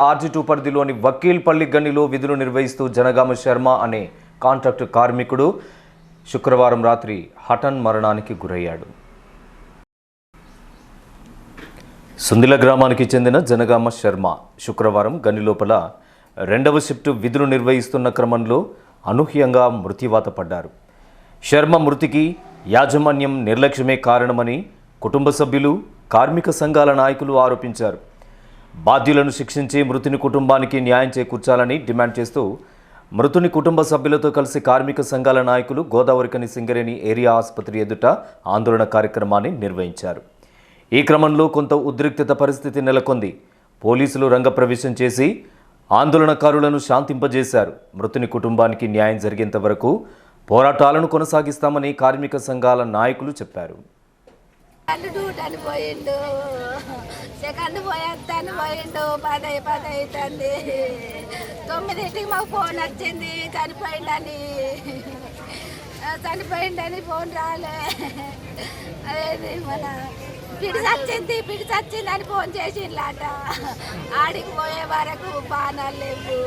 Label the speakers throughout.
Speaker 1: ఆర్జీటూ పరిధిలోని వకీల్పల్లి గనిలో విధులు నిర్వహిస్తూ జనగామ శర్మ అనే కాంట్రాక్ట్ కార్మికుడు శుక్రవారం రాత్రి హఠన్ మరణానికి గురయ్యాడు. సుందిల గ్రామానికి చెందిన జనగామ శర్మ శుక్రవారం గని లోపల రెండవ షిఫ్ట్ విధులు నిర్వహిస్తున్న క్రమంలో అనూహ్యంగా మృత్యువాత పడ్డారు. శర్మ మృతికి యాజమాన్యం నిర్లక్ష్యమే కారణమని కుటుంబ సభ్యులు కార్మిక సంఘాల నాయకులు ఆరోపించారు. బాధ్యులను శిక్షించి మృతుని కుటుంబానికి న్యాయం చేకూర్చాలని డిమాండ్ చేస్తూ మృతుని కుటుంబ సభ్యులతో కలిసి కార్మిక సంఘాల నాయకులు గోదావరికని సింగరేణి ఏరియా ఆసుపత్రి ఎదుట ఆందోళన కార్యక్రమాన్ని నిర్వహించారు. ఈ క్రమంలో కొంత ఉద్రిక్తత పరిస్థితి నెలకొంది. పోలీసులు రంగప్రవేశం చేసి ఆందోళనకారులను శాంతింపజేశారు. మృతుని కుటుంబానికి న్యాయం జరిగేంత వరకు పోరాటాలను కొనసాగిస్తామని కార్మిక సంఘాల నాయకులు చెప్పారు.
Speaker 2: సెకండ్ పోయేస్తాను పోయిండు. పది పది అవుతుంది. తొమ్మిదింటికి మాకు ఫోన్ వచ్చింది. చనిపోయిండని. చనిపోయిండని ఫోన్ రాలే. అదేది మన పిడి చచ్చింది పిడి చచ్చింది అని ఫోన్ చేసిండ్లాట. ఆడికి పోయే వరకు బాణాలు లేవు.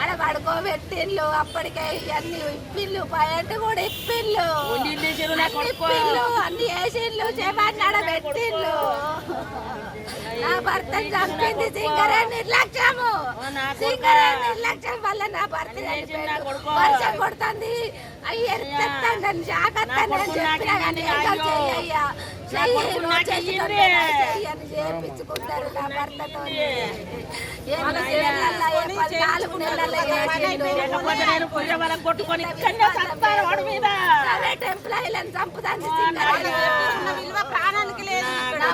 Speaker 2: ఆడ పడుకోబెట్టిండ్లు. అప్పటికే ఇవన్నీ ఇప్పిళ్ళు పైన కూడా ఇప్పిళ్ళు. అన్ని ఇప్పిళ్ళు అన్ని వేసిండ్లు చేపని నడబెట్టిండ్లు నా భర్త చంపింది సింగరే నిర్లక్ష్యము. సింగరే నిర్లక్ష్యం వల్ల నా భర్త వర్షం కొడుతుంది. అయ్యి ఎత్తాను జాగ్రత్త చెప్పినా కానీ చెయ్యయ్యా? చేపించుకుంటారు నా భర్తతో నెలల్లో చేసిండు. ప్రైవేట్ ఎంప్లాయీలను చంపుతాంది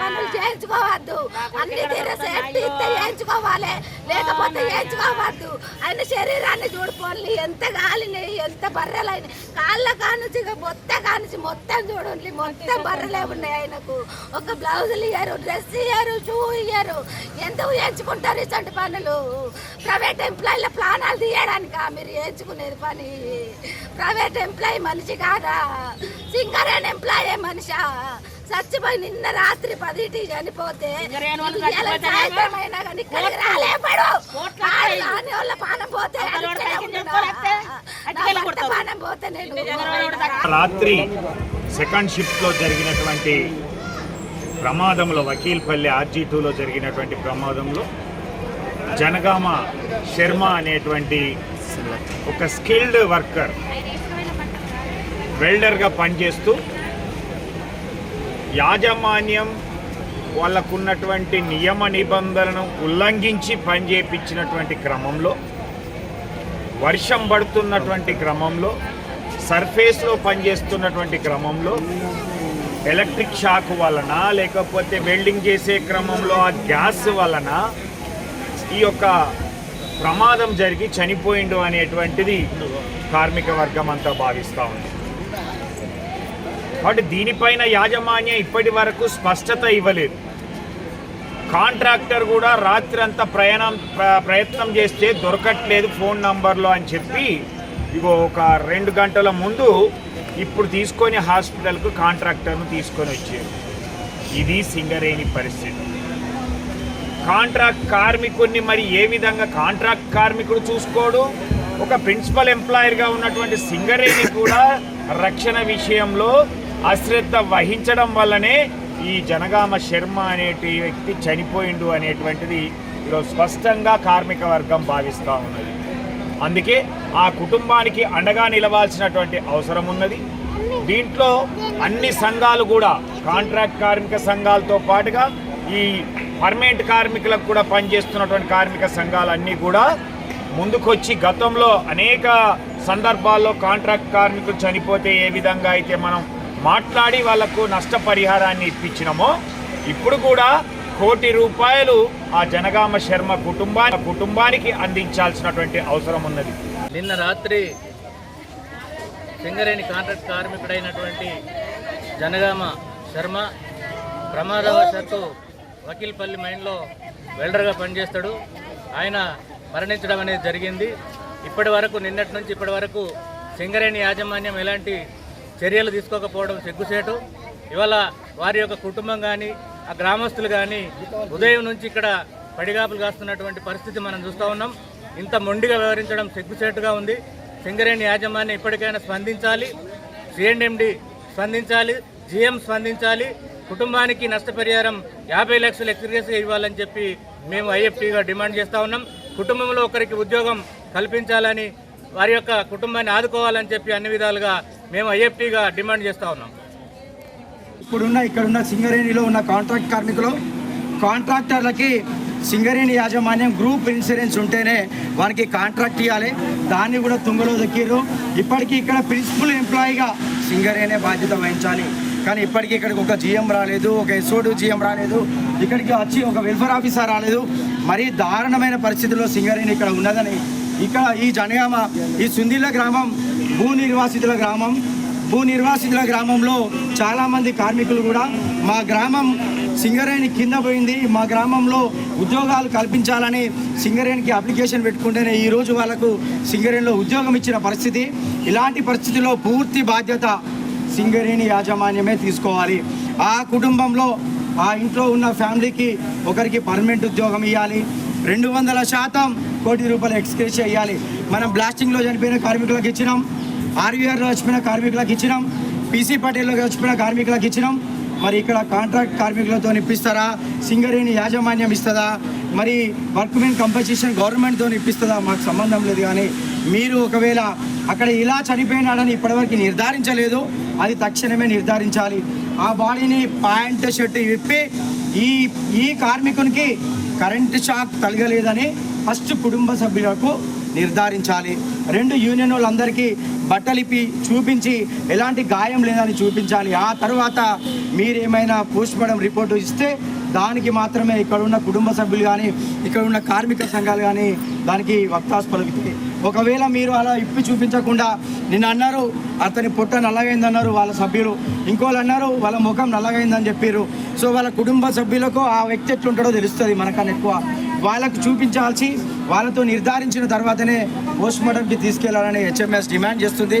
Speaker 2: పనులు చేయించుకోవద్దు. అన్ని తీర సేఫ్టీ ఇస్తే చేయించుకోవాలి. లేకపోతే చేయించుకోవద్దు. ఆయన శరీరాన్ని చూడుకోండి ఎంత గాలిని ఎంత బర్రెలైన. కాళ్ళ కానుంచి మొత్తం కానుంచి మొత్తం చూడండి. మొత్తం బర్రెలే ఉన్నాయి ఆయనకు. ఒక బ్లౌజులు ఇయ్యారు డ్రెస్ ఇయ్యారు షూ ఇయ్యారు. ఎందుకు చేయించుకుంటారు ఇటువంటి పనులు? ప్రైవేట్ ఎంప్లాయీల ప్రాణాలు తీయడానికా మీరు చేయించుకునేది పని? ప్రైవేట్ ఎంప్లాయీ మనిషి కాదా? సింగరేణి ఎంప్లాయీ మనిషా? చచ్చిపోయి నిన్న రాత్రి పదిటి చనిపోతే కానీ ఇక్కడికి రాలేపడు పానం పోతే పానం పోతే నేను
Speaker 3: రాత్రి సెకండ్ షిఫ్ట్లో జరిగినటువంటి ప్రమాదంలో వకీల్పల్లి ఆర్జీ టూలో జరిగినటువంటి ప్రమాదంలో జనగామ శర్మ అనేటువంటి ఒక స్కిల్డ్ వర్కర్ వెల్డర్గా పనిచేస్తూ యాజమాన్యం వాళ్ళకున్నటువంటి నియమ నిబంధనలను ఉల్లంఘించి పనిచేపించినటువంటి క్రమంలో వర్షం పడుతున్నటువంటి క్రమంలో సర్ఫేస్లో పనిచేస్తున్నటువంటి క్రమంలో ఎలక్ట్రిక్ షాక్ వలన లేకపోతే వెల్డింగ్ చేసే క్రమంలో ఆ గ్యాస్ వలన ఈ యొక్క ప్రమాదం జరిగి చనిపోయిండు అనేటువంటిది కార్మిక వర్గం అంతా భావిస్తూ ఉంది. కాబట్టి దీనిపైన యాజమాన్యం ఇప్పటి వరకు స్పష్టత ఇవ్వలేదు. కాంట్రాక్టర్ కూడా రాత్రి అంతా ప్రయాణం ప్రయత్నం చేస్తే దొరకట్లేదు ఫోన్ నంబర్లో అని చెప్పి ఇగో ఒక రెండు గంటల ముందు ఇప్పుడు తీసుకొని హాస్పిటల్కు కాంట్రాక్టర్ను తీసుకొని వచ్చారు. ఇది సింగరేణి పరిస్థితి. కాంట్రాక్ట్ కార్మికుడిని మరి ఏ విధంగా కాంట్రాక్ట్ కార్మికుడు చూసుకోడు? ఒక ప్రిన్సిపల్ ఎంప్లాయర్గా ఉన్నటువంటి సింగరేణి కూడా రక్షణ విషయంలో అశ్రద్ధ వహించడం వల్లనే ఈ జనగామ శర్మ అనేటి వ్యక్తి చనిపోయిండు అనేటువంటిది ఈరోజు స్పష్టంగా కార్మిక వర్గం భావిస్తూ ఉన్నది. అందుకే ఆ కుటుంబానికి అండగా నిలవాల్సినటువంటి అవసరం ఉన్నది. దీంట్లో అన్ని సంఘాలు కూడా కాంట్రాక్ట్ కార్మిక సంఘాలతో పాటుగా ఈ పర్మనెంట్ కార్మికులకు కూడా పనిచేస్తున్నటువంటి కార్మిక సంఘాలన్నీ కూడా ముందుకొచ్చి గతంలో అనేక సందర్భాల్లో కాంట్రాక్ట్ కార్మికులు చనిపోతే ఏ విధంగా అయితే మనం మాట్లాడి వాళ్ళకు నష్టపరిహారాన్ని ఇప్పించినమో ఇప్పుడు కూడా కోటి రూపాయలు ఆ జనగామ శర్మ కుటుంబా కుటుంబానికి అందించాల్సినటువంటి అవసరం ఉన్నది.
Speaker 4: నిన్న రాత్రి సింగరేణి కాంట్రాక్ట్ కార్మికుడైనటువంటి జనగామ శర్మ ప్రమాదవశాత్తు వకీల్పల్లి మైన్లో వెల్డర్గా పనిచేస్తాడు. ఆయన మరణించడం అనేది జరిగింది. ఇప్పటి వరకు నిన్నటి నుంచి ఇప్పటి వరకు సింగరేణి యాజమాన్యం ఎలాంటి చర్యలు తీసుకోకపోవడం సిగ్గుసేటు. ఇవాళ వారి యొక్క కుటుంబం కానీ ఆ గ్రామస్తులు కానీ ఉదయం నుంచి ఇక్కడ పడిగాపులు కాస్తున్నటువంటి పరిస్థితి మనం చూస్తూ ఉన్నాం. ఇంత మొండిగా వ్యవహరించడం సిగ్గుసేటుగా ఉంది. సింగరేణి యాజమాన్యం ఇప్పటికైనా స్పందించాలి. సిఎండ్ఎండి స్పందించాలి. జిఎం స్పందించాలి. కుటుంబానికి నష్టపరిహారం యాభై లక్షలు ఎక్స్గ్రేస్గా ఇవ్వాలని చెప్పి మేము ఐఎఫ్టీగా డిమాండ్ చేస్తూ ఉన్నాం. కుటుంబంలో ఒకరికి ఉద్యోగం కల్పించాలని వారి యొక్క కుటుంబాన్ని ఆదుకోవాలని చెప్పి అన్ని విధాలుగా మేము ఐఎఫ్టీగా డిమాండ్ చేస్తూ ఉన్నాం.
Speaker 5: ఇప్పుడున్న ఇక్కడున్న సింగరేణిలో ఉన్న కాంట్రాక్ట్ కార్మికులు కాంట్రాక్టర్లకి సింగరేణి యాజమాన్యం గ్రూప్ ఇన్సూరెన్స్ ఉంటేనే వారికి కాంట్రాక్ట్ ఇవ్వాలి దాన్ని కూడా తుంగలో దక్కిరు ఇప్పటికీ ఇక్కడ ప్రిన్సిపల్ ఎంప్లాయీగా సింగరేణే బాధ్యత వహించాలి. కానీ ఇప్పటికీ ఇక్కడికి ఒక జిఎం రాలేదు ఒక ఎస్ఓడు జిఎం రాలేదు ఇక్కడికి వచ్చి ఒక వెల్ఫేర్ ఆఫీసర్ రాలేదు. మరీ దారుణమైన పరిస్థితుల్లో సింగరేణి ఇక్కడ ఉన్నదని ఇక్కడ ఈ జనగామ ఈ సుందిల్ల గ్రామం భూ నిర్వాసితుల గ్రామం. భూ నిర్వాసితుల గ్రామంలో చాలామంది కార్మికులు కూడా మా గ్రామం సింగరేణి కింద పోయింది. మా గ్రామంలో ఉద్యోగాలు కల్పించాలని సింగరేణికి అప్లికేషన్ పెట్టుకుంటేనే ఈరోజు వాళ్ళకు సింగరేణిలో ఉద్యోగం ఇచ్చిన పరిస్థితి. ఇలాంటి పరిస్థితిలో పూర్తి బాధ్యత సింగరేణి యాజమాన్యమే తీసుకోవాలి. ఆ కుటుంబంలో ఆ ఇంట్లో ఉన్న ఫ్యామిలీకి ఒకరికి పర్మనెంట్ ఉద్యోగం ఇవ్వాలి రెండు వందల శాతం కోటి రూపాయలు ఎక్స్క్రేజ్ చేయాలి. మనం బ్లాస్టింగ్లో చనిపోయిన కార్మికులకు ఇచ్చినాం. ఆర్వీఆర్లో చచ్చిపోయిన కార్మికులకు ఇచ్చినాం. పీసీ పటేల్లో చచ్చిపోయిన కార్మికులకు ఇచ్చినాం. మరి ఇక్కడ కాంట్రాక్ట్ కార్మికులతో ఇప్పిస్తారా? సింగరేణి యాజమాన్యం ఇస్తుందా? మరి వర్క్మెన్ కంపెన్సేషన్ గవర్నమెంట్తో ఇప్పిస్తుందా? మాకు సంబంధం లేదు కానీ మీరు ఒకవేళ అక్కడ ఇలా చనిపోయినాడని ఇప్పటివరకు నిర్ధారించలేదు అది తక్షణమే నిర్ధారించాలి. ఆ బాడీని ప్యాంట్ షర్ట్ విప్పి ఈ ఈ కార్మికునికి కరెంటు షాక్ తలగలేదని ఫస్ట్ కుటుంబ సభ్యులకు నిర్ధారించాలి. రెండు యూనియన్ వాళ్ళందరికీ బట్టలిపి చూపించి ఎలాంటి గాయం లేదని చూపించాలి. ఆ తర్వాత మీరేమైనా పోస్ట్మార్టం రిపోర్టు ఇస్తే దానికి మాత్రమే ఇక్కడ ఉన్న కుటుంబ సభ్యులు కానీ ఇక్కడ ఉన్న కార్మిక సంఘాలు కానీ దానికి వక్తాస్ పలుకుతాయి ఒకవేళ మీరు అలా ఇప్పి చూపించకుండా నిన్న అన్నారు అతని పొట్ట నల్లగైంది అన్నారు వాళ్ళ సభ్యులు ఇంకోళ్ళు అన్నారు వాళ్ళ ముఖం నల్లగైందని చెప్పారు సో వాళ్ళ కుటుంబ సభ్యులకు ఆ వ్యక్తి ఎట్లుంటాడో తెలుస్తుంది మనకన్నా ఎక్కువ. వాళ్ళకు చూపించాల్సి వాళ్ళతో నిర్ధారించిన తర్వాతనే పోస్ట్ మార్టంకి తీసుకెళ్ళాలని హెచ్ఎంఎస్ డిమాండ్ చేస్తుంది.